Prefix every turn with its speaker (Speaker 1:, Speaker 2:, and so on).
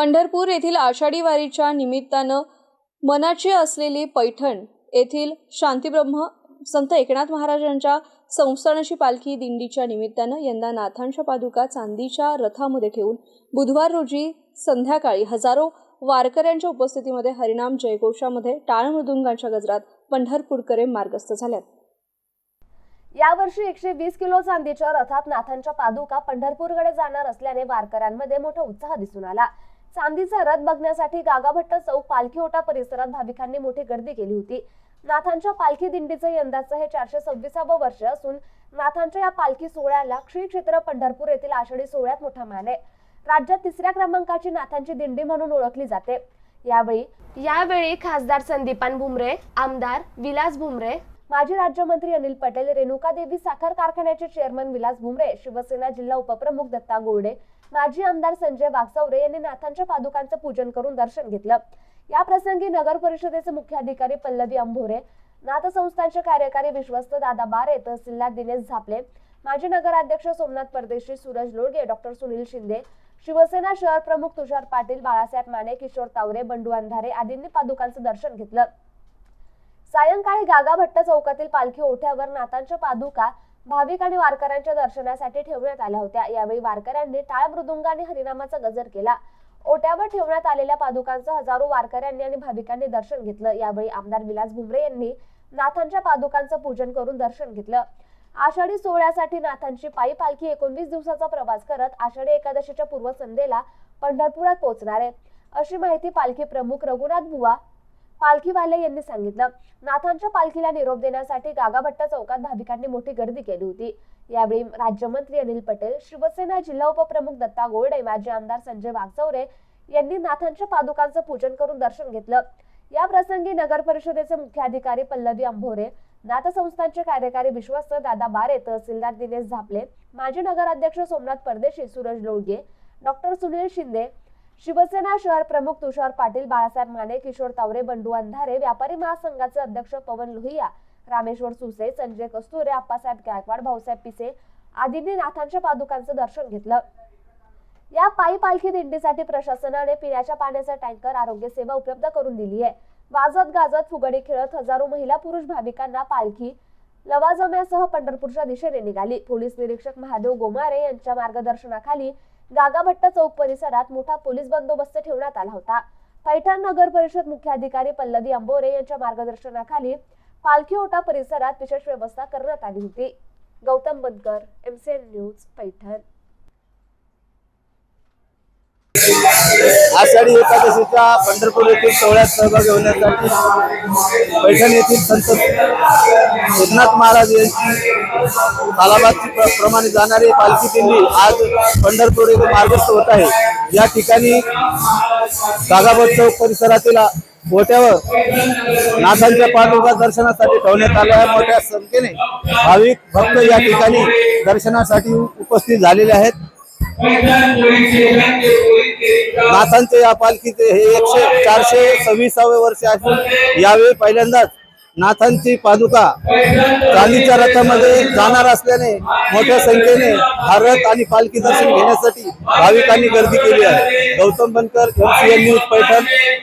Speaker 1: पंढरपूर येथील आषाढी वारीच्या निमित्तानं मनाची असलेली पैठण येथील शांतीब्रह्म संत एकनाथ महाराजांच्या संस्थानाची पालखी दिंडीच्या निमित्तानं यंदा नाथांच्या पादुका चांदीच्या रथामध्ये ठेवून बुधवार रोजी संध्याकाळी हजारो वारकऱ्यांच्या उपस्थितीमध्ये हरिनाम जयघोषामध्ये टाळ मृदुंगांच्या गजरात पंढरपूरकडे मार्गस्थ झाल्यात.
Speaker 2: यावर्षी एकशे वीस किलो चांदीच्या रथात नाथांच्या पादुका पंढरपूरकडे जाणार असल्याने वारकऱ्यांमध्ये मोठा उत्साह दिसून आला. चांदीचा रथ बघण्यासाठी गागाभट्ट चौक पालखी ओटा परिसरात भाविकांनी मोठी गर्दी केली होती. नाथांच्या पालखी दिंडीचं यंदाचं हे चारशे सव्वीसावं वर्ष असून नाथांच्या या पालखी सोहळ्याला श्री क्षेत्र पंढरपूर येथील आषाढी सोहळ्यात मोठा मान आहे. राज्यात तिसऱ्या क्रमांकाची नाथांची दिंडी म्हणून ओळखली जाते. यावेळी यावेळी खासदार संदीपान भुमरे आमदार विलास भुमरे माजी राज्यमंत्री अनिल पटेल रेणुका देवी साखर कारखान्याचे चेअरमन विलास भुमरे शिवसेना जिल्हा उपप्रमुख दत्ता गोरडे माजी आमदार संजय वागचौरे यांनी नाथांच्या पादुकांचं पूजन करून दर्शन घेतलं. या प्रसंगी नगर परिषदेचे मुख्याधिकारी पल्लवी अंभोरे नाथसंस्थांचे कार्यकारी विश्वस्त दादा बारे तहसीलदार दिनेश झापले माजी नगराध्यक्ष सोमनाथ परदेशी सूरज लोळगे डॉक्टर सुनील शिंदे शिवसेना शहर प्रमुख तुषार पाटील बाळासाहेब माने किशोर तावरे बंडू अंधारे आदींनी पादुकांचं दर्शन घेतलं. सायंकाळी गागाभट्ट चौकातील पालखी ओठ्यावर नाथांच्या पादुका भाविक आणि वारकऱ्यांच्या दर्शनासाठी ठेवण्यात आल्या होत्या. यावेळी वारकऱ्यांनी टाळ मृदुंग आणि हरिनामाचा गजर केला. ओट्यावर ठेवण्यात आलेल्या पादुकांचं हजारो वारकऱ्यांनी आणि भाविकांनी दर्शन घेतलं. यावेळी आमदार विलास भुमरे यांनी नाथांच्या पादुकांचं पूजन करून दर्शन घेतलं. आषाढी सोहळ्यासाठी नाथांची पायी पालखी एकोणवीस दिवसाचा प्रवास करत आषाढी एकादशीच्या पूर्वसंध्येला पंढरपुरात पोहोचणार आहे. अशी माहिती पालखी प्रमुख रघुनाथ बुवा पालखीवाले यांनी सांगितलं नाथांच्या पालखीला निरोप देण्यासाठी गागाभट्ट चौकात भाविकांनी मोठी गर्दी केली होती. यावेळी राज्यमंत्री अनिल पटेल शिवसेना जिल्हा उपप्रमुख दत्ता गोरडे माजी आमदार संजय वागचौरे यांनी नाथांच्या पादुकांचं पूजन करून दर्शन घेतलं. या प्रसंगी नगर परिषदेचे मुख्याधिकारी पल्लवी अंभोरे नाथसंस्थांचे कार्यकारी विश्वस्त दादा बारे तहसीलदार दिनेश झापले माजी नगराध्यक्ष सोमनाथ परदेशी सूरज लोळगे डॉक्टर सुनील शिंदे शिवसेना शहर प्रमुख तुषार पाटील बाळासाहेब माने किशोर तावरे बंडू अंधारे व्यापारी महासंघाचे अध्यक्ष पवन लोहिया रामेश्वर सुसे संजय कस्तुरे आप्पासाहेब गायकवाड भाऊसाहेब पिसे आदींनी नाथांच्या पादुकांचं दर्शन घेतलं. या पायी पालखी दिंडीसाठी प्रशासनाने पिण्याच्या पाण्याचा टँकर आरोग्य सेवा उपलब्ध करून दिली आहे. वाजत गाजत फुगडी खेळत हजारो महिला पुरुष भाविकांना पालखी लवाजम्यासह पंढरपूरच्या दिशेने निघाली. पोलीस निरीक्षक महादेव गोमारे यांच्या मार्गदर्शनाखाली गागाभट्ट चौक परिसरात मोठा पोलीस बंदोबस्त ठेवण्यात आला होता. पैठण नगर परिषद मुख्याधिकारी पल्लवी अंबोरे यांच्या मार्गदर्शनाखाली पालखी ओटा परिसरात विशेष व्यवस्था करण्यात आली होती. Gautam Bankar MCN news Paithan.
Speaker 3: Ashadhi एकादशीच्या पंढरपूर येथील सोहळ्यात सहभागी होण्यासाठी पैठण येथील संत एकनाथ महाराज यांची तालाबाद प्रमाणे जाणारी पालखी दिंडी आज पंढरपूर येथे मार्गस्थ होत आहे. या ठिकाणी कागाबत चौक परिसरातील मोठ्यावर नाथांच्या पाठोगा दर्शनासाठी ठेवण्यात आल्या मोठ्या संख्येने भाविक भक्त या ठिकाणी दर्शनासाठी उपस्थित झालेले आहेत. नाथांचे या पालखीचे हे एकशे चारशे सव्वीसावे वर्ष असून यावेळी पहिल्यांदाच नाथांची पादुका चांदीच्या रथामध्ये जाणार असल्याने मोठ्या संख्येने हा रथ आणि पालखी दर्शन घेण्यासाठी भाविकांनी गर्दी केली आहे. Gautam Bankar MCN news Paithan.